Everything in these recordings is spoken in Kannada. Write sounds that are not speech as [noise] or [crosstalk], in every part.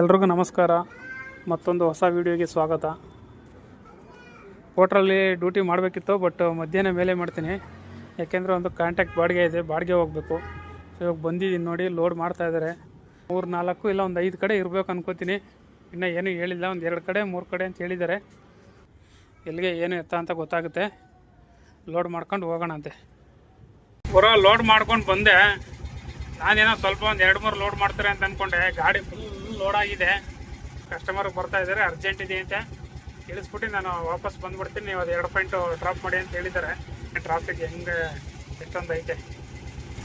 ಎಲ್ರಿಗೂ ನಮಸ್ಕಾರ. ಮತ್ತೊಂದು ಹೊಸ ವೀಡಿಯೋಗೆ ಸ್ವಾಗತ. ಹೋಟ್ರಲ್ಲಿ ಡ್ಯೂಟಿ ಮಾಡಬೇಕಿತ್ತು, ಬಟ್ ಮಧ್ಯಾಹ್ನ ಮೇಲೆ ಮಾಡ್ತೀನಿ. ಯಾಕೆಂದರೆ ಒಂದು ಕಾಂಟ್ಯಾಕ್ಟ್ ಬಾಡಿಗೆ ಇದೆ, ಬಾಡಿಗೆ ಹೋಗಬೇಕು. ಇವಾಗ ಬಂದಿದ್ದೀನಿ ನೋಡಿ ಲೋಡ್ ಮಾಡ್ತಾ ಇದ್ದಾರೆ. ಮೂರು ನಾಲ್ಕು ಇಲ್ಲ ಒಂದು ಐದು ಕಡೆ ಇರಬೇಕು ಅನ್ಕೋತೀನಿ. ಇನ್ನೂ ಏನೂ ಹೇಳಿಲ್ಲ, ಒಂದು ಎರಡು ಕಡೆ, ಮೂರು ಕಡೆ ಅಂತ ಹೇಳಿದ್ದಾರೆ. ಎಲ್ಲಿಗೆ ಏನು ಎತ್ತ ಅಂತ ಗೊತ್ತಾಗುತ್ತೆ. ಲೋಡ್ ಮಾಡ್ಕೊಂಡು ಹೋಗೋಣ ಅಂತೆ. ಹೊರ ಲೋಡ್ ಮಾಡ್ಕೊಂಡು ಬಂದೆ. ನಾನೇನೋ ಸ್ವಲ್ಪ ಒಂದು ಎರಡು ಮೂರು ಲೋಡ್ ಮಾಡ್ತಾರೆ ಅಂತ ಅಂದ್ಕೊಂಡೆ ಗಾಡಿ ಫುಲ್ ಲೋಡ್ ಆಗಿದೆ. ಕಸ್ಟಮರ್ ಬರ್ತಾ ಇದ್ದಾರೆ ಅರ್ಜೆಂಟ್ ಇದೆ ಅಂತ ಇಳಿಸ್ಬಿಟ್ಟು ನಾನು ವಾಪಸ್ ಬಂದ್ಬಿಡ್ತೀನಿ. ನೀವು ಅದು ಎರಡು ಪಾಯಿಂಟು ಡ್ರಾಪ್ ಮಾಡಿ ಅಂತ ಹೇಳಿದ್ದಾರೆ. ಟ್ರಾಫಿಕ್ ಹೆಂಗೆ ಎಷ್ಟೊಂದು ಐತೆ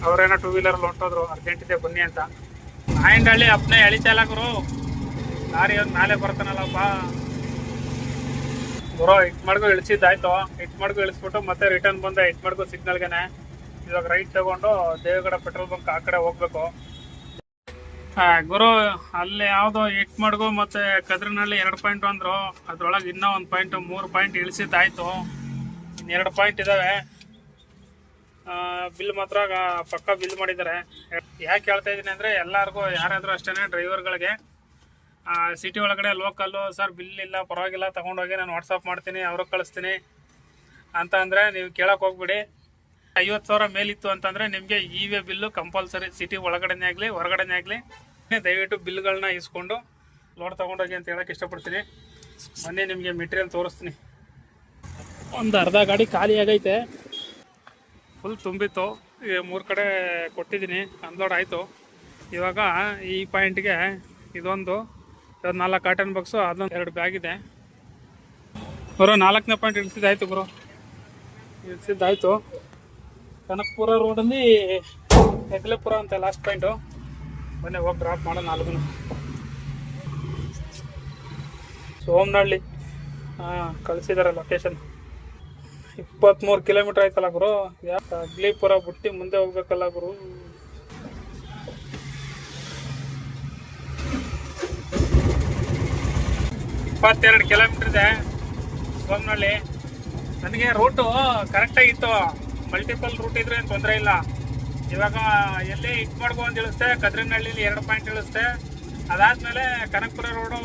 ಅವರೇನೋ ಟೂ ವೀಲರ್ ಹೊಂಟೋದ್ರು ಅರ್ಜೆಂಟ್ ಇದೆ, ಬನ್ನಿ ಅಂತ. ನಾಯಿಂಡಳ್ಳಿ ಅಪ್ನೆ ಎಳಿ ಚಾಲಕರು ಲಾರಿ ಅವ್ರು ನಾಳೆ ಬರ್ತಾನಲ್ಲಪ್ಪ. ಬರೋ ಇಟ್ ಮಾಡ್ಕೊ ಇಳಿಸಿದ್ದಾಯ್ತು. ಇಟ್ ಮಾಡ್ಕೊ ಇಳಿಸ್ಬಿಟ್ಟು ಮತ್ತೆ ರಿಟರ್ನ್ ಬಂದ ಇಟ್ ಮಾಡ್ಕೊ ಸಿಗ್ನಲ್ಗೆನೆ ಇವಾಗ ರೈಟ್ ತಗೊಂಡು ದೇವಗಡ ಪೆಟ್ರೋಲ್ ಬಂಕ್ ಆ ಕಡೆ ಹೋಗ್ಬೇಕು. ಗುರು, ಅಲ್ಲಿ ಯಾವುದೋ ಇಟ್ ಮತ್ತು ಮತ್ತೆ ಕದ್ರಿನಲ್ಲಿ ಎರಡು ಪಾಯಿಂಟ್ ಅಂದ್ರು ಅದ್ರೊಳಗೆ ಇನ್ನೂ ಒಂದು ಪಾಯಿಂಟ್ ಮೂರು ಪಾಯಿಂಟ್ ಇಳಿಸಿದ್ದಾಯ್ತು ಎರಡು ಪಾಯಿಂಟ್ ಇದಾವೆ. ಬಿಲ್ ಮಾತ್ರ ಪಕ್ಕ ಬಿಲ್ ಮಾಡಿದ್ದಾರೆ. ಯಾಕೆ ಹೇಳ್ತಾ ಇದ್ದೀನಿ ಅಂದರೆ ಎಲ್ಲರಿಗೂ, ಯಾರಾದರೂ ಅಷ್ಟೇ ಡ್ರೈವರ್ಗಳಿಗೆ ಸಿಟಿ ಒಳಗಡೆ ಲೋಕಲ್ಲು ಸರ್ ಬಿಲ್ ಇಲ್ಲ, ಪರವಾಗಿಲ್ಲ, ತಗೊಂಡೋಗಿ ನಾನು ವಾಟ್ಸಪ್ ಮಾಡ್ತೀನಿ, ಅವ್ರಿಗೆ ಕಳಿಸ್ತೀನಿ. ಅಂತ ಅಂದರೆ ನೀವು ಕೇಳೋಕೆ ಹೋಗ್ಬಿಡಿ. ಐವತ್ತು ಸಾವಿರ ಮೇಲಿತ್ತು ಅಂತಂದರೆ ನಿಮಗೆ e way bill compulsory city ಒಳಗಡೆನೇ ಆಗಲಿ, ಹೊರಗಡೆನೇ ಆಗಲಿ. [laughs] ದಯವಿಟ್ಟು ಬಿಲ್ಗಳನ್ನ ಇಸ್ಕೊಂಡು ಲೋಡ್ ತೊಗೊಂಡೋಗಿ ಅಂತ ಹೇಳಕ್ಕೆ ಇಷ್ಟಪಡ್ತೀನಿ. ಮೊನ್ನೆ ನಿಮಗೆ ಮೆಟೀರಿಯಲ್ ತೋರಿಸ್ತೀನಿ. ಒಂದು ಅರ್ಧ ಗಾಡಿ ಖಾಲಿ ಆಗೈತೆ. ಫುಲ್ ತುಂಬಿತ್ತು. ಈ ಮೂರು ಕಡೆ ಕೊಟ್ಟಿದ್ದೀನಿ. ಅನ್ಲೋಡ್ ಆಯಿತು. ಇವಾಗ ಈ ಪಾಯಿಂಟ್ಗೆ ಇದೊಂದು ಇದೊಂದು ನಾಲ್ಕು ಕಾಟನ್ ಬಾಕ್ಸು ಅದೊಂದು ಎರಡು ಬ್ಯಾಗ್ ಇದೆ. ಗುರು ನಾಲ್ಕನೇ ಪಾಯಿಂಟ್ ಇಳಿಸಿದ್ದಾಯ್ತು ಗುರು ಇಳಿಸಿದ್ದಾಯ್ತು ಕನಕಪುರ ರೋಡಲ್ಲಿ ಹೆಗ್ಲೆಪುರ ಅಂತ ಲಾಸ್ಟ್ ಪಾಯಿಂಟು ಬನ್ನಿ ಹೋಗಿ ಡ್ರಾಪ್ ಮಾಡೋಣ ನಾಲ್ಕು ಸೋಮನಹಳ್ಳಿ. ಹಾಂ ಕಳಿಸಿದ್ದಾರೆ ಲೊಕೇಶನ್ ಇಪ್ಪತ್ತ್ಮೂರು ಕಿಲೋಮೀಟ್ರ್ ಆಯ್ತಲ್ಲ ಗುರು. ಯಾಕೆ ಅಗ್ಲಿಪುರ ಬಿಟ್ಟು ಮುಂದೆ ಹೋಗ್ಬೇಕಲ್ಲ ಗುರು. ಇಪ್ಪತ್ತೆರಡು ಕಿಲೋಮೀಟ್ರ್ ಇದೆ ಸೋಮನಹಳ್ಳಿ. ನನಗೆ ರೂಟು ಕರೆಕ್ಟಾಗಿತ್ತು ಮಲ್ಟಿಪಲ್ ರೂಟ್ ಇದ್ರೆ ಏನು ತೊಂದರೆ ಇಲ್ಲ. ಇವಾಗ ಎಲ್ಲಿ ಇಟ್ ಮಾಡ್ಕೊ ಅಂತ ಇಳಿಸ್ತೆ ಕದ್ರಿನಹಳ್ಳಿಲಿ ಎರಡು ಪಾಯಿಂಟ್ ಇಳಿಸ್ತೆ ಅದಾದ್ಮೇಲೆ ಕನಕಪುರ ರೋಡು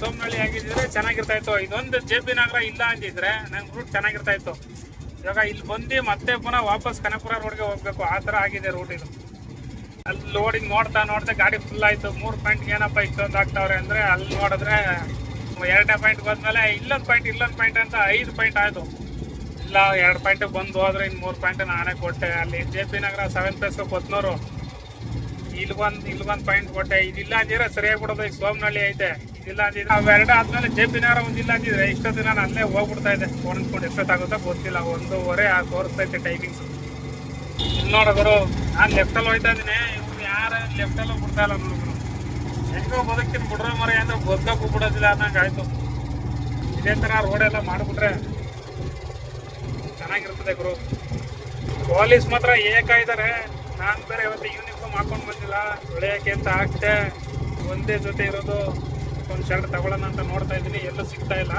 ಸೋಮನಹಳ್ಳಿ ಆಗಿದ್ದಿದ್ರೆ ಚೆನ್ನಾಗಿರ್ತಾ ಇತ್ತು. ಇದೊಂದು ಜೆ ಪಿ ನಗರ ಇಲ್ಲ ಅಂದಿದ್ರೆ ನಂಗೆ ರೂಟ್ ಚೆನ್ನಾಗಿರ್ತಾ ಇತ್ತು. ಇವಾಗ ಇಲ್ಲಿ ಬಂದು ಮತ್ತೆ ಪುನಃ ವಾಪಸ್ ಕನಕಪುರ ರೋಡ್ಗೆ ಹೋಗ್ಬೇಕು. ಆ ಥರ ಆಗಿದೆ ರೂಟ್ ಇದು. ಅಲ್ಲಿ ಲೋಡಿಂಗ್ ನೋಡ್ತಾ ನೋಡ್ತಾ ಗಾಡಿ ಫುಲ್ ಆಯ್ತು. ಮೂರು ಪಾಯಿಂಟ್ ಏನಪ್ಪ ಇಷ್ಟೊಂದು ಆಗ್ತಾವ್ರೆ ಅಂದ್ರೆ ಅಲ್ಲಿ ನೋಡಿದ್ರೆ ಎರಡನೇ ಪಾಯಿಂಟ್ ಹೋದ್ಮೇಲೆ ಇಲ್ಲೊಂದು ಪಾಯಿಂಟ್ ಇಲ್ಲೊಂದು ಪಾಯಿಂಟ್ ಅಂತ ಐದು ಪಾಯಿಂಟ್ ಆಯ್ತು. ಇಲ್ಲ, ಎರಡು ಪಾಯಿಂಟ್ ಬಂದು ಹೋದ್ರೆ ಇನ್ನು ಮೂರು ಪಾಯಿಂಟ್ ನಾನೇ ಕೊಟ್ಟೆ. ಅಲ್ಲಿ J P Nagar seven plus Kothnur. ಇಲ್ಲಿ ಇಲ್ಲಿ ಒಂದು ಪಾಯಿಂಟ್ ಕೊಟ್ಟೆ. ಇದಿಲ್ಲ ಅಂದಿದ್ರೆ ಸರಿಯಾಗಿ ಬಿಡೋದು. ಈಗ ಸೋಮನಹಳ್ಳಿ ಐತೆ. ಇದಿಲ್ಲ ಅಂದಿದ್ರೆ ಅವೆರಡು ಆದ್ಮೇಲೆ ಜೆ ಪಿ ನಗರ ಒಂದಿಲ್ಲ ಅಂದಿದ್ರೆ ಇಷ್ಟೊತ್ತು ನಾನು ಅಲ್ಲೇ ಹೋಗ್ಬಿಡ್ತಾ ಇದ್ದೆ. ಅನ್ಕೊಂಡು ಎಷ್ಟೊತ್ತಾಗುತ್ತೋ ಗೊತ್ತಿಲ್ಲ. ಒಂದೂವರೆ ಆ ತೋರಿಸ್ತೈತೆ ಟೈಮಿಂಗ್ಸ್ ಇಲ್ಲಿ ನೋಡಿದ್ರು ನಾನು ಲೆಫ್ಟಲ್ಲಿ ಹೋಯ್ತಾ ಇದ್ದೀನಿ. ಇವ್ರು ಯಾರು ಲೆಫ್ಟಲ್ಲಿ ಬಿಡ್ತಾ ಇಲ್ಲ ನೋಡಿದ್ರು ಹೆಂಗೋ ಬದುಕಿನ ಬಿಡ್ರೆ ಮರ ಅಂದ್ರೆ ಬದುಕಕ್ಕೂ ಬಿಡೋದಿಲ್ಲ ಅನ್ನಂಗೆ ಆಯಿತು. ಇದೇ ಥರ ರೋಡೆಲ್ಲ ಮಾಡಿಬಿಟ್ರೆ ಚೆನ್ನಾಗಿರ್ತದೆ ಗುರು. ಪೊಲೀಸ್ ಮಾತ್ರ ಏಕ ಇದ್ದಾರೆ ನಾನು ಬೇರೆ ಇವತ್ತು ಯೂನಿಫಾರ್ಮ್ ಹಾಕೊಂಡು ಬಂದಿಲ್ಲ. ಬೆಳೆಯೋಕೆ ಅಂತ ಆಗ್ತೆ. ಒಂದೇ ಜೊತೆ ಇರೋದು. ಒಂದು ಶರ್ಟ್ ತಗೊಳ್ಳೋಣ ಅಂತ ನೋಡ್ತಾ ಇದ್ದೀನಿ. ಎಲ್ಲೂ ಸಿಗ್ತಾ ಇಲ್ಲ.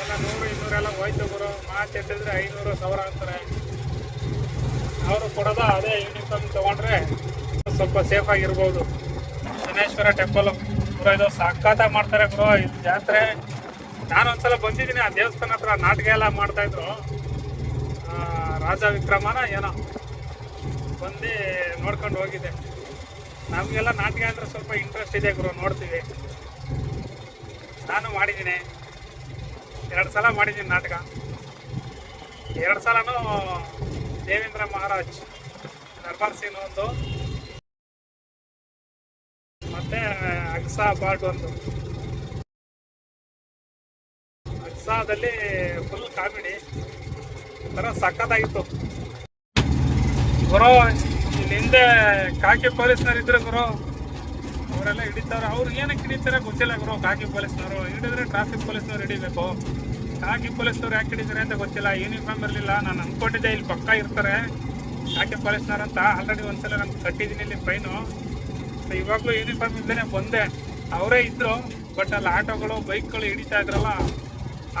ಎಲ್ಲ ನೂರು ಇನ್ನೂರೆಲ್ಲ ಹೋಯ್ತು ಗುರು. ಮಾತು ಎತ್ತಿದ್ರೆ ಐನೂರು ಸಾವಿರ ಅಂತಾರೆ. ಅವರು ಕೊಡೋದ ಅದೇ ಯೂನಿಫಾರ್ಮ್ ತಗೊಂಡ್ರೆ ಸ್ವಲ್ಪ ಸೇಫ್ ಆಗಿರ್ಬೋದು. ಶನೇಶ್ವರ ಟೆಂಪಲ್ ಗುರು ಇದು ಸಖತ್ತಾಗಿ ಮಾಡ್ತಾರೆ ಗುರು. ಇದು ಜಾತ್ರೆ. ನಾನು ಒಂದ್ಸಲ ಬಂದಿದ್ದೀನಿ. ಆ ದೇವಸ್ಥಾನ ಹತ್ರ ನಾಟಕ ಎಲ್ಲ ಮಾಡ್ತಾ ಇದ್ರು. ಆ, ರಾಜ ವಿಕ್ರಮನ ಏನೋ ಬಂದು ನೋಡ್ಕೊಂಡು ಹೋಗಿದ್ದೆ ನಮಗೆಲ್ಲ ನಾಟಕ ಅಂದರೆ ಸ್ವಲ್ಪ ಇಂಟ್ರೆಸ್ಟ್ ಇದೆ ಗುರು, ನೋಡ್ತೀವಿ. ನಾನು ಮಾಡಿದ್ದೀನಿ. ಎರಡು ಸಲ ಮಾಡಿದ್ದೀನಿ ನಾಟಕ. ಎರಡು ಸಲನೂ ದೇವೇಂದ್ರ ಮಹಾರಾಜ್ ದರ್ಬಾರ್ ಸೀನ್ ಒಂದು, ಮತ್ತು ಅಗ್ಸಾ ಪಾರ್ಟ್ ಒಂದು. ಅಗ್ಸಾದಲ್ಲಿ ಫುಲ್ ಕಾಮಿಡಿ ಒಂಥರ ಸಖತ್ತಾಗಿತ್ತು. ಗುರು ಇಲ್ಲಿ ಹಿಂದೆ ಕಾಕಿ ಪೊಲೀಸ್ನವ್ರು ಇದ್ರು ಗುರು, ಅವರೆಲ್ಲ ಹಿಡಿತಾರೆ. ಅವ್ರು ಏನಕ್ಕೆ ಹಿಡಿತಾರೆ ಗೊತ್ತಿಲ್ಲ ಗುರು, ಕಾಕಿ ಪೊಲೀಸ್ನವರು. ಹಿಡಿದ್ರೆ ಟ್ರಾಫಿಕ್ ಪೊಲೀಸ್ನವ್ರು ಹಿಡಿಬೇಕು. ಕಾಕಿ ಪೊಲೀಸ್ನವ್ರು ಯಾಕೆ ಹಿಡಿತಾರೆ ಅಂತ ಗೊತ್ತಿಲ್ಲ. ಯೂನಿಫಾರ್ಮ್ ಇರಲಿಲ್ಲ. ನಾನು ಅನ್ಕೊಂಡಿದ್ದೆ ಇಲ್ಲಿ ಪಕ್ಕ ಇರ್ತಾರೆ. ಕಾಕಿ ಪೊಲೀಸ್ನವ್ರು ಅಂತ ಆಲ್ರೆಡಿ ಒಂದ್ಸಲ ನಾನು ಕಟ್ಟಿದ್ದೀನಿ ಇಲ್ಲಿ ಫೈನು ಇವಾಗಲೂ ಯೂನಿಫಾರ್ಮ್ ಇಲ್ಲದೇ ಬಂದೆ. ಅವರೇ ಇದ್ರು ಬಟ್ ಅಲ್ಲಿ ಆಟೋಗಳು ಬೈಕ್ಗಳು ಹಿಡಿತಾ ಇದ್ರಲ್ಲ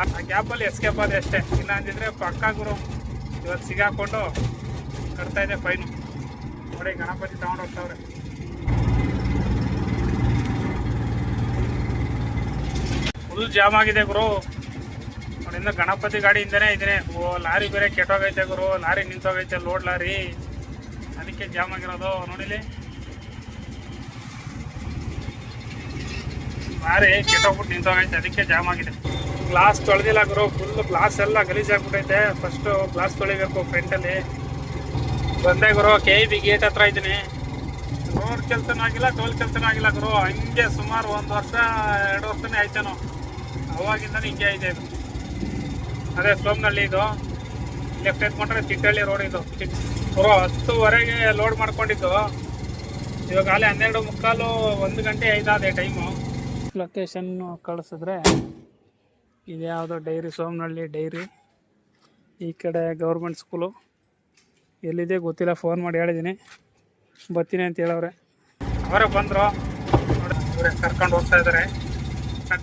ಆ ಗ್ಯಾಪಲ್ಲಿ ಎಸ್ಕೇಪ್ ಆದ್ರೆ ಅಷ್ಟೇ. ಇಲ್ಲ ಅಂದಿದ್ರೆ ಪಕ್ಕ ಗುರು ಇವತ್ತು ಸಿಗಾಕೊಂಡು ಕಟ್ತಾ ಇದೆ ಫೈನು ನೋಡಿ ಗಣಪತಿ ತಗೊಂಡು ಹೋಗ್ತಾವ್ರೆ. ಫುಲ್ ಜಾಮ್ ಆಗಿದೆ ಗುರು. ಅವನಿಂದ ಗಣಪತಿ ಗಾಡಿ ಗಾಡಿಯಿಂದನೇ ಇದ್ದೀನಿ. ಓ, ಲಾರಿ ಬೇರೆ ಕೆಟ್ಟೋಗೈತೆ ಗುರು. ಲಾರಿ ನಿಂತೋಗೈತೆ ಲೋಡ್ ಲಾರಿ. ಅದಕ್ಕೆ ಜಾಮ್ ಆಗಿರೋದು. ನೋಡಿಲಿ? ಲಾರಿ ಕೆಟ್ಟೋಗ್ಬಿಟ್ಟು ನಿಂತೋಗೈತೆ, ಅದಕ್ಕೆ ಜಾಮ್ ಆಗಿದೆ. ಗ್ಲಾಸ್ ತೊಳೆದಿಲ್ಲ ಗುರು ಫುಲ್ ಗ್ಲಾಸ್ ಎಲ್ಲ ಗಲೀಜಾಗ್ಬಿಟ್ಟೈತೆ ಫಸ್ಟ್ ಗ್ಲಾಸ್ ತೊಳಿಬೇಕು ಫ್ರಂಟಲ್ಲಿ ಬಂದೆ ಗುರು ಕೆ ಬಿ ಗೇಟ್ ಹತ್ರ ಇದ್ದೀನಿ. ರೋಡ್ ಕೆಲಸನೂ ಆಗಿಲ್ಲ ಟೋಲ್ ಕೆಲಸನೂ ಆಗಿಲ್ಲ ಗುರು. ಹಂಗೆ ಸುಮಾರು ಒಂದು ವರ್ಷ, ಎರಡು ವರ್ಷನೇ ಆಯ್ತೇನೋ ಅವಾಗಿಂದ ಹಿಂಗೆ ಐತೆ ಇದು. ಅದೇ ಸೋಮ್ನಳ್ಳಿ ಇದು. ಲೆಫ್ಟ್ ಎತ್ಕೊಂಡ್ರೆ ಚಿಟ್ಟಳ್ಳಿ ರೋಡ್ ಇದು. ಗುರು, ಹತ್ತುವರೆಗೆ ಲೋಡ್ ಮಾಡ್ಕೊಂಡಿದ್ದು. ಇವಾಗ ಅಲ್ಲಿ ಹನ್ನೆರಡು ಮುಕ್ಕಾಲು, ಒಂದು ಗಂಟೆ ಐದಾದೆ ಟೈಮು ಲೊಕೇಶನ್ ಕಳಿಸಿದ್ರೆ ಇದು ಯಾವುದೋ ಡೈರಿ ಸೋಮನಹಳ್ಳಿ ಡೈರಿ. ಈ ಕಡೆ ಗೌರ್ಮೆಂಟ್ ಸ್ಕೂಲು. ಎಲ್ಲಿದೆ ಗೊತ್ತಿಲ್ಲ ಫೋನ್ ಮಾಡಿ ಹೇಳಿದ್ದೀನಿ ಬರ್ತೀನಿ ಅಂತ ಹೇಳವ್ರೆ. ಅವರೇ ಬಂದರು. ನೋಡಿ ಕರ್ಕೊಂಡು ಹೋಗ್ತಾ ಇದ್ದಾರೆ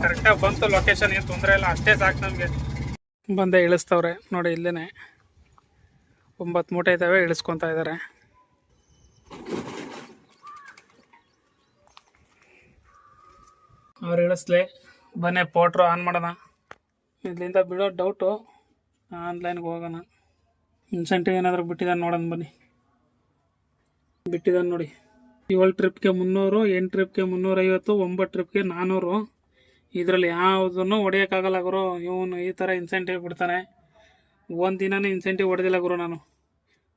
ಕರೆಕ್ಟಾಗಿ ಬಂತು ಲೊಕೇಶನ್ ಏನು ತೊಂದರೆ ಇಲ್ಲ, ಅಷ್ಟೇ ಸಾಕು ನಮಗೆ. ಬಂದೆ, ಇಳಿಸ್ತವ್ರೆ. ನೋಡಿ ಇಲ್ಲೇ ಒಂಬತ್ತು ಮೂಟೆ ಇದ್ದಾವೆ ಇಳಿಸ್ಕೊತಾ ಇದ್ದಾರೆ ಅವ್ರು ಇಳಿಸ್ಲಿ ಬನ್ನಿ, ಪೋಟ್ರು ಆನ್ ಮಾಡೋಣ. ಇಲ್ಲಿಂದ ಬಿಡೋ ಡೌಟು ಆನ್ಲೈನ್ಗೆ ಹೋಗೋಣ. ಇನ್ಸೆಂಟಿವ್ ಏನಾದರೂ ಬಿಟ್ಟಿದ್ದಾನೆ ನೋಡೋಣ ಬನ್ನಿ. ಬಿಟ್ಟಿದ್ದಾನೆ ನೋಡಿ. ಏಳು ಟ್ರಿಪ್ಗೆ ಮುನ್ನೂರು, ಎಂಟು ಟ್ರಿಪ್ಗೆ ಮುನ್ನೂರೈವತ್ತು, ಒಂಬತ್ತು ಟ್ರಿಪ್ಗೆ ನಾನ್ನೂರು ಇದರಲ್ಲಿ ಯಾವುದನ್ನು ಹೊಡೆಯೋಕ್ಕಾಗಲ್ಲ ಗುರು. ಇವನು ಈ ಥರ ಇನ್ಸೆಂಟಿವ್ ಬಿಡ್ತಾನೆ. ಒಂದು ಇನ್ಸೆಂಟಿವ್ ಹೊಡೆದಿಲ್ಲ ಗುರು ನಾನು.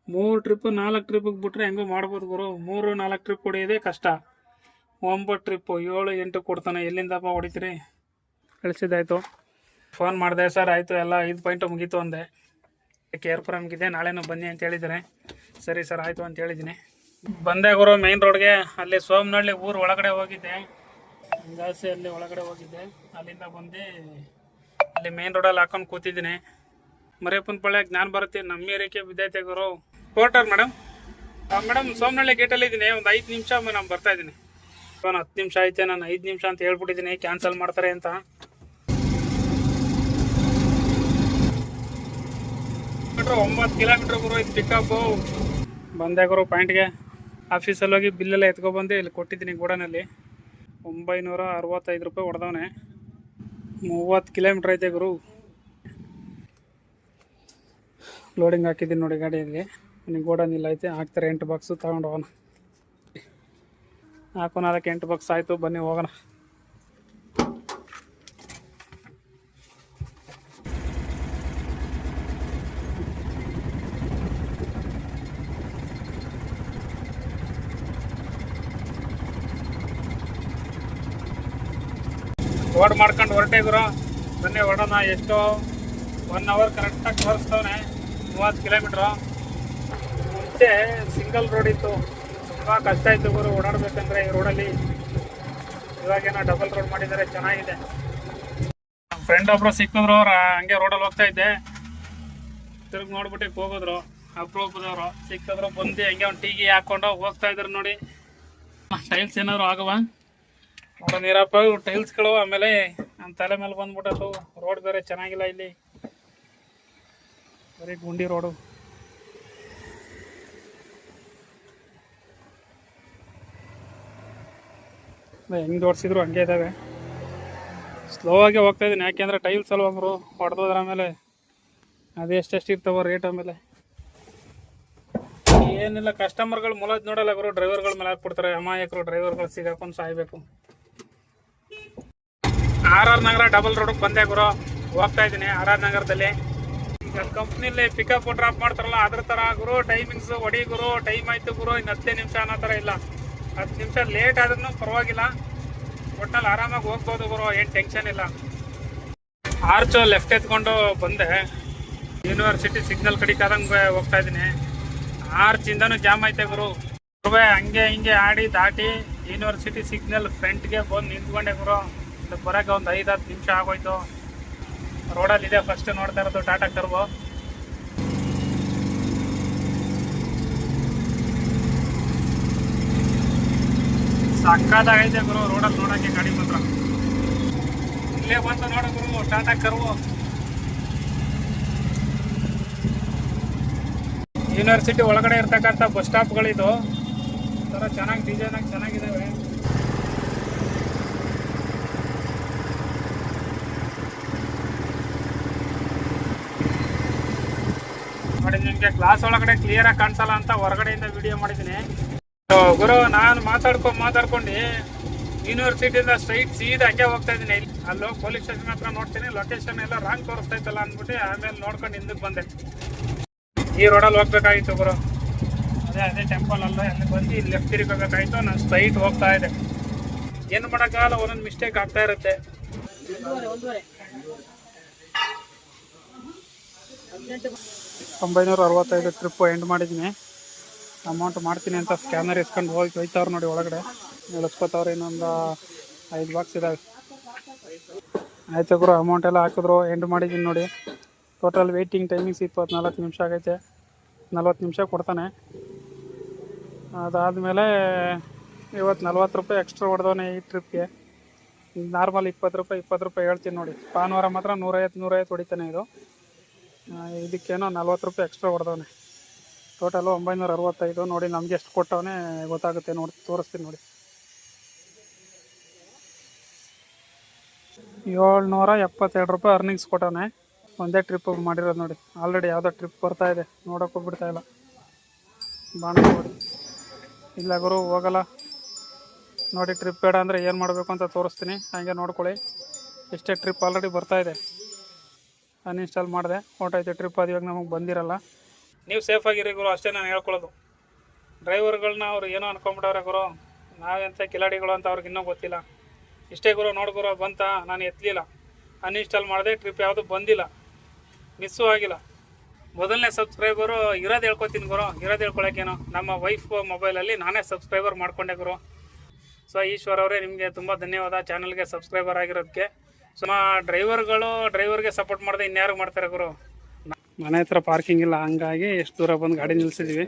ಮೂರು ಟ್ರಿಪ್ ನಾಲ್ಕು ಟ್ರಿಪ್ಪಿಗೆ ಬಿಟ್ಟರೆ ಹೆಂಗೂ ಮಾಡ್ಬೋದು ಗುರು. ಮೂರು ನಾಲ್ಕು ಟ್ರಿಪ್ ಹೊಡೆಯೋದೇ ಕಷ್ಟ. ಒಂಬತ್ತು ಟ್ರಿಪ್ಪು ಏಳು ಎಂಟು ಕೊಡ್ತಾನೆ. ಎಲ್ಲಿಂದಪ್ಪ ಹೊಡಿತೀರಿ? ಕಳಿಸಿದ್ದಾಯ್ತು. ಫೋನ್ ಮಾಡಿದೆ, ಸರ್, ಆಯಿತು, ಎಲ್ಲ ಐದು ಪಾಯಿಂಟು ಮುಗೀತು ಅಂದೆ. ಕೇರ್ ಇದೆ ನಾಳೆನೂ ಬನ್ನಿ ಅಂತ ಹೇಳಿದ್ದಾರೆ. ಸರಿ, ಸರ್, ಆಯಿತು ಅಂತ ಹೇಳಿದ್ದೀನಿ. ಬಂದೆ ಗುರು ಮೇನ್ ರೋಡ್ಗೆ ಅಲ್ಲಿ ಸೋಮನಹಳ್ಳಿ ಊರು ಒಳಗಡೆ ಹೋಗಿದ್ದೆ. ಜಾಸ್ತಿ ಅಲ್ಲಿ ಒಳಗಡೆ ಹೋಗಿದ್ದೆ. ಅಲ್ಲಿಂದ ಬಂದು ಅಲ್ಲಿ ಮೇನ್ ರೋಡಲ್ಲಿ ಹಾಕೊಂಡು ಕೂತಿದ್ದೀನಿ. ಮರಿಯಪ್ಪನ ಪಳ್ಳೆ ಜ್ಞಾನ ಬರುತ್ತೆ ನಮ್ಮ ಏರಿಕೆ ವಿದ್ಯಾರ್ಥಿ ಗುರು. ಪೋರ್ಟರ್ ಮೇಡಮ್ ಮೇಡಮ್ ಸೋಮನಹಳ್ಳಿ ಗೇಟಲ್ಲಿ ಇದ್ದೀನಿ ಒಂದು ಐದು ನಿಮಿಷ ನಾನು ಬರ್ತಾ ಇದ್ದೀನಿ. ಒಂದು ಹತ್ತು ನಿಮಿಷ ಐತೆ ನಾನು ಐದು ನಿಮಿಷ ಅಂತ ಹೇಳ್ಬಿಟ್ಟಿದ್ದೀನಿ ಕ್ಯಾನ್ಸಲ್ ಮಾಡ್ತಾರೆ ಅಂತ. ಒಂಬತ್ತು ಕಿಲೋಮೀಟ್ರ್ ಗುರು ಇದು ಪಿಕಪ್ಪು ಬಂದೆ ಗುರು ಪಾಯಿಂಟ್ಗೆ ಆಫೀಸಲ್ಲಿ ಹೋಗಿ ಬಿಲ್ಲೆಲ್ಲ ಎತ್ಕೊಬಂದು, ಇಲ್ಲಿ ಕೊಟ್ಟಿದ್ದೀನಿ ಗೋಡನಲ್ಲಿ. ಒಂಬೈನೂರ ಅರವತ್ತೈದು ರೂಪಾಯಿ ಹೊಡೆದವನೆ. ಮೂವತ್ತು ಕಿಲೋಮೀಟ್ರ್ ಐತೆ ಗುರು. ಲೋಡಿಂಗ್ ಹಾಕಿದ್ದೀನಿ ನೋಡಿ ಗಾಡಿಯಲ್ಲಿ. ಗೋಡನ್ ಇಲ್ಲ ಐತೆ, ಹಾಕ್ತಾರೆ, ಎಂಟು ಬಾಕ್ಸು ತಗೊಂಡು ಹೋಗೋಣ. ಹಾಕೋಣ ನಾಲ್ಕು ಎಂಟು ಬಾಕ್ಸ್ ಆಯಿತು. ಬನ್ನಿ, ಹೋಗೋಣ. ಓಡ್ ಮಾಡ್ಕೊಂಡು ಹೊರಟಿದ್ರು ಬನ್ನಿ, ಹೊಡೋಣ. ಎಷ್ಟು ಒನ್ ಅವರ್ ಕರೆಕ್ಟಾಗಿ ತೋರಿಸ್ತವನೆ. ಮೂವತ್ತು ಕಿಲೋಮೀಟ್ರು ಮುಂಚೆ ಸಿಂಗಲ್ ರೋಡ್ ಇತ್ತು. ತುಂಬ ಕಷ್ಟ ಇತ್ತು ಗುರು. ಓಡಾಡ್ಬೇಕಂದ್ರೆ ಈ ರೋಡಲ್ಲಿ ಇವಾಗೇನೋ ಡಬಲ್ ರೋಡ್ ಮಾಡಿದ್ದಾರೆ ಚೆನ್ನಾಗಿದೆ. ಫ್ರೆಂಡ್ ಒಬ್ರು ಸಿಕ್ಕಿದ್ರು, ಅವ್ರು ಹಂಗೆ ರೋಡಲ್ಲಿ ಹೋಗ್ತಾ ಇದ್ದೆ. ತಿರುಗಿ ನೋಡ್ಬಿಟ್ಟು ಹೋಗಿದ್ರು ಅಪ್ರೂಪದವರು ಸಿಕ್ಕಿದ್ರು, ಬಂದು ಹಂಗೆ ಒಂದು ಟೀಗಿ ಹಾಕೊಂಡು ಹೋಗ್ತಾ ಇದ್ರು ನೋಡಿ. ಟೈಲ್ಸ್ ಏನಾದ್ರು ಆಗವ? ನೋಡ ನೀರಪ್ಪ ಟೈಲ್ಸ್ಗಳು ಆಮೇಲೆ ನಮ್ಮ ತಲೆ ಮೇಲೆ ಬಂದ್ಬಿಟ್ಟು ರೋಡ್ ಬೇರೆ ಚೆನ್ನಾಗಿಲ್ಲ ಇಲ್ಲಿ. ಬರೀ ಗುಂಡಿ ರೋಡು ಹೆಂಗೆ ಜೋಡಿಸಿದ್ರು ಹಂಗೆ ಇದ್ದಾವೆ ಸ್ಲೋ ಆಗಿ ಹೋಗ್ತಾ ಇದ್ದೀನಿ ಯಾಕೆಂದ್ರೆ ಟೈಲ್ಸ್ ಅಲ್ವಂದ್ರು ಹೊಡೆದೋದ್ರ ಆಮೇಲೆ ಅದು ಎಷ್ಟೆಷ್ಟು ಇರ್ತಾವ ರೇಟ್ ಆಮೇಲೆ. ಏನಿಲ್ಲ ಕಸ್ಟಮರ್ಗಳು ಮುಲಾಜ್ ನೋಡಲ್ಲ ಗುರು ಡ್ರೈವರ್ಗಳ ಮೇಲೆ ಹಾಕ್ಬಿಡ್ತಾರೆ. ಅಮಾಯಕರು ಡ್ರೈವರ್ಗಳು ಸಿಗಾಕೊಂಡು ಸಾಯ್ಬೇಕು. R R Nagar double road ಬಂದೆ ಗುರು. ಹೋಗ್ತಾ ಇದ್ದೀನಿ ಆರ್ ಆರ್ ನಗರದಲ್ಲಿ. ಈಗ ಕಂಪ್ನಿಲಿ ಪಿಕಪ್ ಡ್ರಾಪ್ ಮಾಡ್ತಾರಲ್ಲ, ಅದ್ರ ಥರ ಗುರು ಟೈಮಿಂಗ್ಸ್ ಹೊಡಿ ಗುರು ಟೈಮ್ ಆಯ್ತು ಗುರು ಇನ್ನು ಹತ್ತೇ ನಿಮಿಷ ಅನ್ನೋ ಥರ ಇಲ್ಲ. ಹತ್ತು ನಿಮಿಷ ಲೇಟ್ ಆದ್ರೂ ಪರವಾಗಿಲ್ಲ. ಒಟ್ನಲ್ಲಿ ಆರಾಮಾಗಿ ಹೋಗ್ಬೋದು ಗುರು, ಏನು ಟೆನ್ಷನ್ ಇಲ್ಲ. ಆರ್ಚು ಲೆಫ್ಟ್ ಎತ್ಕೊಂಡು ಬಂದೆ. ಯೂನಿವರ್ಸಿಟಿ ಸಿಗ್ನಲ್ ಕಡಿಕಾದಂಗೆ ಹೋಗ್ತಾ ಇದ್ದೀನಿ. ಆರ್ಚಿಂದನೂ ಜಾಮ್ ಐತೆ ಗುರು. ಗುರುವೆ, ಹಂಗೆ ಹಿಂಗೆ ಆಡಿ ದಾಟಿ ಯೂನಿವರ್ಸಿಟಿ ಸಿಗ್ನಲ್ ಫ್ರಂಟ್ಗೆ ಬಂದು ನಿಂತ್ಕೊಂಡೆ ಗುರು. ಬರೋಕೆ ಒಂದು ಐದು ಹತ್ತು ನಿಮಿಷ ಆಗೋಯ್ತು. ರೋಡಲ್ಲಿ ಇದೆ ಫಸ್ಟ್ ನೋಡ್ತಾ ಇರೋದು ಟಾಟಾ ಕರ್ಬೋ ಸಕ್ಕತ್ತಾಗೈತೆ ಗುರು ರೋಡಲ್ಲಿ ನೋಡೋಕ್ಕೆ ಗಾಡಿ ಮಾತ್ರ. ಇಲ್ಲೇ ಬಂತು ನೋಡು ಗುರು ಟಾಟಾ ಕರ್ವು ಯೂನಿವರ್ಸಿಟಿ ಒಳಗಡೆ ಇರ್ತಕ್ಕಂಥ ಬಸ್ ಸ್ಟಾಪ್ಗಳಿದು ಒಂಥರ ಚೆನ್ನಾಗಿ ಡಿಸೈನ್ ಆಗಿ ಚೆನ್ನಾಗಿದ್ದಾವೆ ನೋಡಿ, ನಿಮಗೆ ಕ್ಲಾಸ್ ಒಳಗಡೆ ಕ್ಲಿಯರಾಗಿ ಕಾಣಿಸಲ್ಲ ಅಂತ ಹೊರಗಡೆಯಿಂದ ವಿಡಿಯೋ ಮಾಡಿದ್ದೀನಿ. ಗುರು, ನಾನು ಮಾತಾಡ್ಕೊಂಡು. ಮಾತಾಡ್ಕೊಂಡು ಯೂನಿವರ್ಸಿಟಿಯಿಂದ ಸ್ಟ್ರೈಟ್ ಸೀದಾ ಹಂಗೆ ಹೋಗ್ತಾ ಇದ್ದೀನಿ. ಇಲ್ಲಿ ಅಲ್ಲೋ ಪೊಲೀಸ್ ಸ್ಟೇಷನ್ ಹತ್ರ ನೋಡ್ತೀನಿ. ಲೊಕೇಶನ್ ಎಲ್ಲ ರಾಂಗ್ ತೋರಿಸ್ತಾ ಇತ್ತಲ್ಲ ಅಂದ್ಬಿಟ್ಟು ಆಮೇಲೆ ನೋಡ್ಕೊಂಡು ಹಿಂದಕ್ಕೆ ಬಂದೆ. ಈ ರೋಡಲ್ಲಿ ಹೋಗ್ಬೇಕಾಗಿತ್ತು ಗುರು. ಅದೇ ಅದೇ ಟೆಂಪಲ್ ಅಲ್ಲ ಅಲ್ಲಿ ಬಂದು ಇಲ್ಲಿ ಲೆಫ್ಟ್ ತಿರುಗಬೇಕಾಯ್ತು ನಾನು ಸ್ಟ್ರೈಟ್ ಹೋಗ್ತಾ ಇದ್ದೆ. ಏನು ಮಾಡೋಕ್ಕಾಗಲ್ಲ, ಒಂದೊಂದು ಮಿಸ್ಟೇಕ್ ಆಗ್ತಾ ಇರುತ್ತೆ. ಒಂಬೈನೂರ ಅರವತ್ತೈದು ಟ್ರಿಪ್ಪು ಎಂಡ್ ಮಾಡಿದ್ದೀನಿ. ಅಮೌಂಟ್ ಮಾಡ್ತೀನಿ ಅಂತ ಸ್ಕ್ಯಾನರ್ ಇಸ್ಕೊಂಡು ಹೋಗಿ ಹೋಯ್ತವ್ರು ನೋಡಿ ಒಳಗಡೆ. ಇಳಿಸ್ಕೊತವ್ರು ಇನ್ನೊಂದು ಐದು ಬಾಕ್ಸ್ ಇದಾವೆ. ಆಯ್ತು ಗುರು ಅಮೌಂಟ್ ಎಲ್ಲ ಹಾಕಿದ್ರು ಎಂಡ್ ಮಾಡಿದ್ದೀನಿ ನೋಡಿ. ಟೋಟಲ್ ವೆಯ್ಟಿಂಗ್ ಟೈಮಿಂಗ್ಸ್ ಇಪ್ಪತ್ನಾಲ್ಕು ನಿಮಿಷ ಆಗೈತೆ. ನಲ್ವತ್ತು ನಿಮಿಷ ಕೊಡ್ತಾನೆ. ಅದಾದಮೇಲೆ ಇವತ್ತು ನಲ್ವತ್ತು ರೂಪಾಯಿ ಎಕ್ಸ್ಟ್ರಾ ಹೊಡೆದವನೇ ಈ ಟ್ರಿಪ್ಗೆ ನಾರ್ಮಲ್ ಇಪ್ಪತ್ತು ರೂಪಾಯಿ ಇಪ್ಪತ್ತು ರೂಪಾಯಿ ಹೇಳ್ತೀನಿ ನೋಡಿ. ಭಾನುವಾರ ಮಾತ್ರ ನೂರೈವತ್ತು ನೂರೈವತ್ತು ಹೊಡಿತಾನೆ ಇದು. ಇದಕ್ಕೇನೋ ನಲ್ವತ್ತು ರೂಪಾಯಿ ಎಕ್ಸ್ಟ್ರಾ ಹೊಡೆದವನೆ. ಟೋಟಲು ಒಂಬೈನೂರ ಅರವತ್ತೈದು ನೋಡಿ ನಮಗೆ ಎಷ್ಟು ಕೊಟ್ಟವನೇ ಗೊತ್ತಾಗುತ್ತೆ ನೋಡಿ, ತೋರಿಸ್ತೀನಿ ನೋಡಿ. ಏಳ್ನೂರ ಎಪ್ಪತ್ತೆರಡು ರೂಪಾಯಿ ಅರ್ನಿಂಗ್ಸ್ ಕೊಟ್ಟವನೆ ಒಂದೇ ಟ್ರಿಪ್ ಮಾಡಿರೋದು ನೋಡಿ. ಆಲ್ರೆಡಿ ಯಾವುದೋ ಟ್ರಿಪ್ ಬರ್ತಾ ಇದೆ, ನೋಡೋಕ್ಕೂ ಬಿಡ್ತಾ ಇಲ್ಲ. ಬಾಣ ನೋಡಿ. ಇಲ್ಲ ಗುರು, ಹೋಗಲ್ಲ. ನೋಡಿ ಟ್ರಿಪ್ ಬೇಡ ಅಂದರೆ ಏನು ಮಾಡಬೇಕು ಅಂತ ತೋರಿಸ್ತೀನಿ. ಹಾಗೆ ನೋಡ್ಕೊಳ್ಳಿ. ಎಷ್ಟೇ ಟ್ರಿಪ್ ಆಲ್ರೆಡಿ ಬರ್ತಾ ಇದೆ. ಅನ್ಇನ್ಸ್ಟಾಲ್ ಮಾಡಿದೆ. ಓಟೈತೆ ಟ್ರಿಪ್ ಅದು ಇವಾಗ ನಮಗೆ ಬಂದಿರಲ್ಲ. ನೀವು ಸೇಫ್ ಆಗಿರಿ ಗುರು, ಅಷ್ಟೇ ನಾನು ಹೇಳ್ಕೊಳ್ಳೋದು. ಡ್ರೈವರ್ಗಳನ್ನ ಅವ್ರು ಏನೋ ಅನ್ಕೊಂಬಿಟ್ಟವ್ರೆ ಗುರು, ನಾವೆಂಥ ಕಿಲಾಡಿಗಳು ಅಂತ ಅವ್ರಿಗೆ ಇನ್ನೂ ಗೊತ್ತಿಲ್ಲ. ಇಷ್ಟೇ ಗುರು, ನೋಡಿ ಗುರು, ಬಂತ, ನಾನು ಎತ್ತಲಿಲ್ಲ ಅನ್ಇನ್ಸ್ಟಾಲ್ ಮಾಡಿದೆ ಟ್ರಿಪ್ ಯಾವುದು ಬಂದಿಲ್ಲ. ಮಿಸ್ಸು ಆಗಿಲ್ಲ. ಮೊದಲನೇ ಸಬ್ಸ್ಕ್ರೈಬರು ಇರೋದು ಹೇಳ್ಕೊತೀನಿ ಗುರು, ಇರೋದು ಹೇಳ್ಕೊಳಕ್ಕೇನೋ? ನಮ್ಮ ವೈಫ್ ಮೊಬೈಲಲ್ಲಿ ನಾನೇ ಸಬ್ಸ್ಕ್ರೈಬರ್ ಮಾಡಿಕೊಂಡೆ ಗುರು. ಸೊ ಈಶ್ವರ್ ಅವರೇ, ನಿಮಗೆ ತುಂಬ ಧನ್ಯವಾದ ಚಾನಲ್ಗೆ ಸಬ್ಸ್ಕ್ರೈಬರ್ ಆಗಿರೋದಕ್ಕೆ ಸೊ ಡ್ರೈವರ್ಗಳು ಡ್ರೈವರ್ಗೆ ಸಪೋರ್ಟ್ ಮಾಡಿದೆ ಇನ್ಯಾರು ಮಾಡ್ತಾರೆ ಗುರು? ಮನೆ ಹತ್ರ ಪಾರ್ಕಿಂಗ್ ಇಲ್ಲ ಹಂಗಾಗಿ ಎಷ್ಟು ದೂರ ಬಂದು ಗಾಡಿ ನಿಲ್ಸಿದೀವಿ.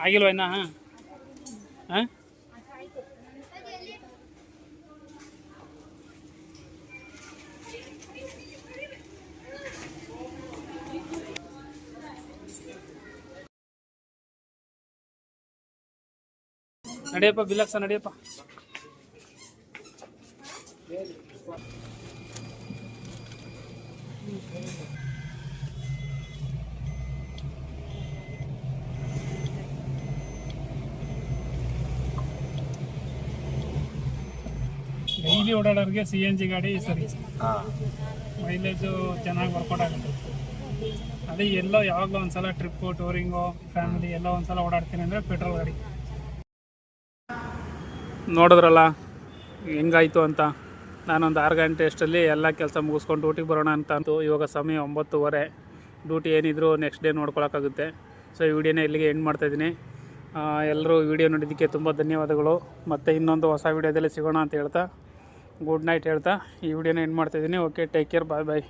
ಆಗಿಲ್ವ ಇನ್ನ? ನಡಿಯಪ್ಪ ಬಿಲಕ್ಸ ನಡೆಯಪ್ಪ. ಡೈಲಿ ಓಡಾಡೋರಿಗೆ ಸಿ ಎನ್ ಜಿ ಗಾಡಿ ಸರಿ. ಮೈಲೇಜು ಚೆನ್ನಾಗಿ ವರ್ಕೌಟ್ ಆಗುತ್ತೆ. ಅದೇ ಎಲ್ಲೋ ಯಾವಾಗಲೂ ಒಂದ್ಸಲ ಟ್ರಿಪ್ಪು ಟೂರಿಂಗು ಫ್ಯಾಮಿಲಿ ಎಲ್ಲ ಒಂದ್ಸಲ ಓಡಾಡ್ತೀನಿ ಅಂದರೆ ಪೆಟ್ರೋಲ್ ಗಾಡಿ. ನೋಡಿದ್ರಲ್ಲ, ಹೆಂಗಾಯಿತು ಅಂತ. ನಾನೊಂದು ಆರು ಗಂಟೆ ಅಷ್ಟರಲ್ಲಿ ಎಲ್ಲ ಕೆಲಸ ಮುಗಿಸ್ಕೊಂಡು ಡ್ಯೂಟಿಗೆ ಬರೋಣ ಅಂತ ಅಂತು. ಇವಾಗ ಸಮಯ ಒಂಬತ್ತುವರೆ. ಡ್ಯೂಟಿ ಏನಿದ್ರು ನೆಕ್ಸ್ಟ್ ಡೇ ನೋಡ್ಕೊಳಕ್ಕಾಗುತ್ತೆ. ಸೊ ಈ ವಿಡಿಯೋನ ಇಲ್ಲಿಗೆ ಎಂಡ್ ಮಾಡ್ತಾಯಿದ್ದೀನಿ ಎಲ್ಲರೂ ವಿಡಿಯೋ ನೋಡಿದ್ದಕ್ಕೆ ತುಂಬ ಧನ್ಯವಾದಗಳು. ಮತ್ತು ಇನ್ನೊಂದು ಹೊಸ ವಿಡಿಯೋದಲ್ಲಿ ಸಿಗೋಣ ಅಂತ ಹೇಳ್ತಾ ಗುಡ್ ನೈಟ್ ಹೇಳ್ತಾ ಈ ವಿಡಿಯೋನ ಎಂಡ್ ಮಾಡ್ತಾಯಿದ್ದೀನಿ okay take care bye bye